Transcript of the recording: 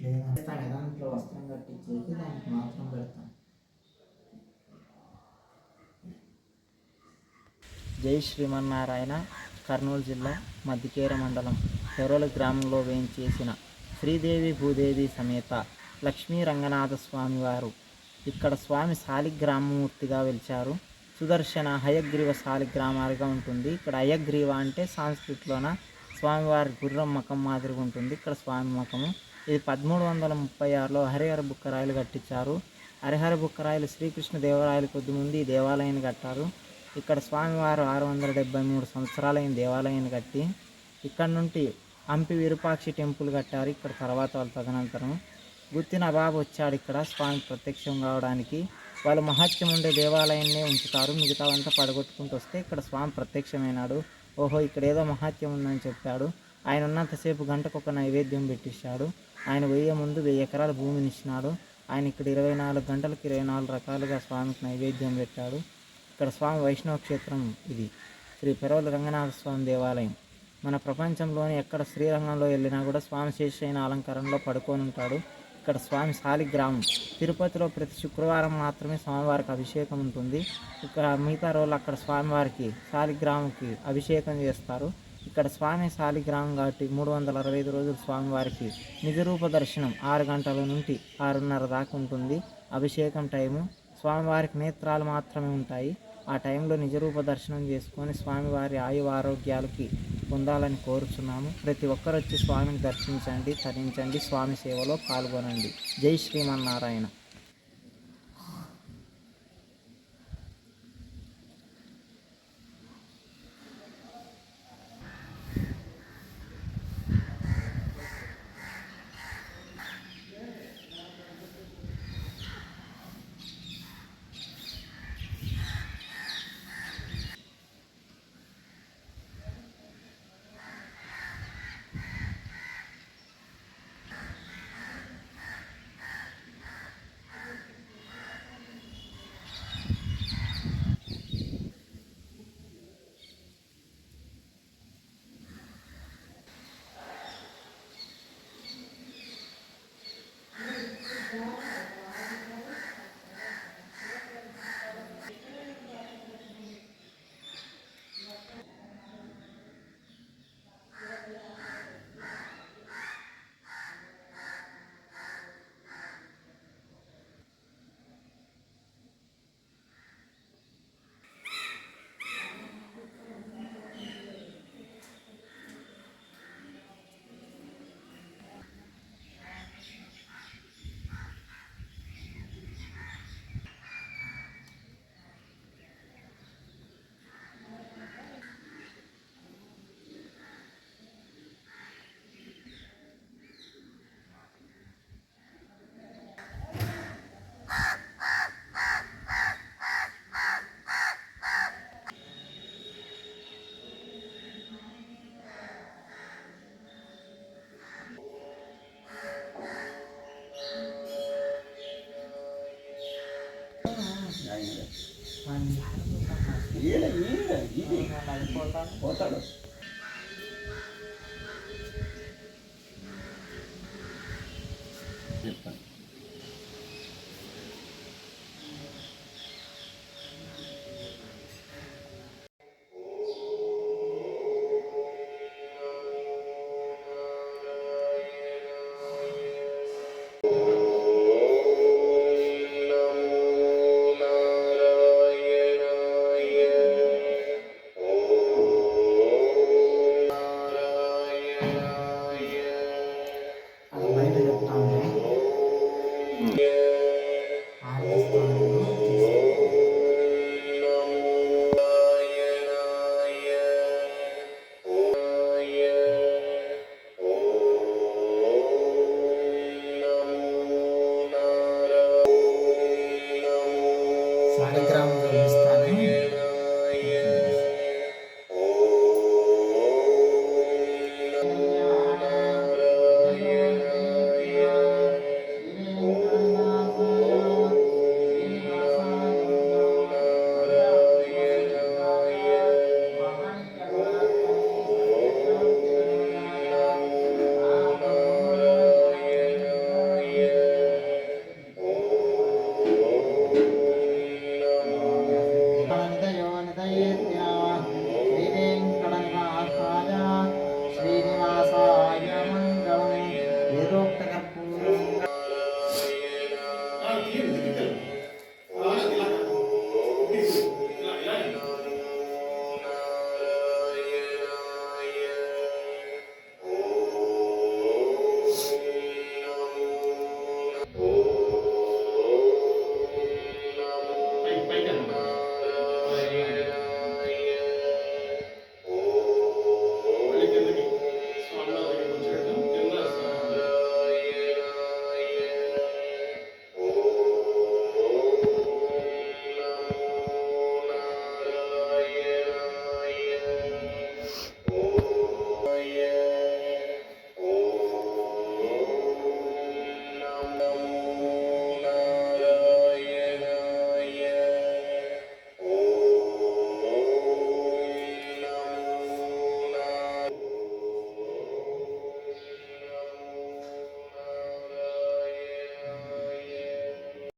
లేదా దాంట్లో వస్త్రం కట్టించేసి దానికి మాత్రం పెడతాం. జై శ్రీమన్నారాయణ కర్నూలు జిల్లా మద్దికేర మండలం పెరోల గ్రామంలో వేయించేసిన శ్రీదేవి భూదేవి సమేత లక్ష్మీ రంగనాథ స్వామి వారు ఇక్కడ స్వామి శాలిగ్రామమూర్తిగా వెలిచారు. సుదర్శన హయగ్రీవ శాలిగ్రామాలుగా ఉంటుంది. ఇక్కడ హయగ్రీవ అంటే సాంస్కృతిలోన స్వామివారి గుర్రం మకం మాదిరిగా ఉంటుంది. ఇక్కడ స్వామి మకము ఇది పదమూడు వందల ముప్పై ఆరులో హరిహర బుక్కరాయలు కట్టించారు. హరిహర బుక్కరాయలు శ్రీకృష్ణ దేవరాయలు కొద్ది ముందు ఈ దేవాలయాన్ని కట్టారు. ఇక్కడ స్వామివారు ఆరు వందల డెబ్బై మూడు సంవత్సరాలైన దేవాలయాన్ని కట్టి ఇక్కడ నుండి హంపి విరూపాక్షి టెంపుల్ కట్టారు. ఇక్కడ తర్వాత వాళ్ళు తదనంతరం గుత్తిన బాబు వచ్చాడు ఇక్కడ స్వామి ప్రత్యక్షం కావడానికి. వాళ్ళు మహత్యం ఉండే దేవాలయాన్నే ఉంచుతారు. మిగతావంతా పడగొట్టుకుంటూ వస్తే ఇక్కడ స్వామి ప్రత్యక్షమైనాడు. ఓహో ఇక్కడ ఏదో మహత్యం ఉందని చెప్పాడు. ఆయన ఉన్నంతసేపు గంటకు ఒక నైవేద్యం పెట్టించాడు. ఆయన వెయ్యి ముందు వెయ్యి ఎకరాల భూమిని ఇచ్చినాడు. ఆయన ఇక్కడ ఇరవై నాలుగు గంటలకు ఇరవై నాలుగు రకాలుగా స్వామికి నైవేద్యం పెట్టాడు. ఇక్కడ స్వామి వైష్ణవ క్షేత్రం ఇది. శ్రీ పెరవల రంగనాథ స్వామి దేవాలయం. మన ప్రపంచంలోని ఎక్కడ శ్రీరంగంలో వెళ్ళినా కూడా స్వామి శేషైన అలంకారంలో పడుకొని ఉంటాడు. ఇక్కడ స్వామి శాలిగ్రామం తిరుపతిలో ప్రతి శుక్రవారం మాత్రమే స్వామివారికి అభిషేకం ఉంటుంది. ఇక్కడ మిగతా రోజులు అక్కడ స్వామివారికి శాలిగ్రామంకి అభిషేకం చేస్తారు. ఇక్కడ స్వామి శాలిగ్రామం కాబట్టి మూడు వందల అరవై ఐదు రోజులు స్వామివారికి నిజరూప దర్శనం ఆరు గంటల నుండి ఆరున్నర దాకా ఉంటుంది. అభిషేకం టైము. స్వామివారికి నేత్రాలు మాత్రమే ఉంటాయి. ఆ టైంలో నిజరూప దర్శనం చేసుకొని స్వామివారి ఆయు ఆరోగ్యాలకి పొందాలని కోరుచున్నాము. ప్రతి ఒక్కరు వచ్చి స్వామిని దర్శించండి తరించండి స్వామి సేవలో పాల్గొనండి. జై శ్రీమన్నారాయణ. పోతాడు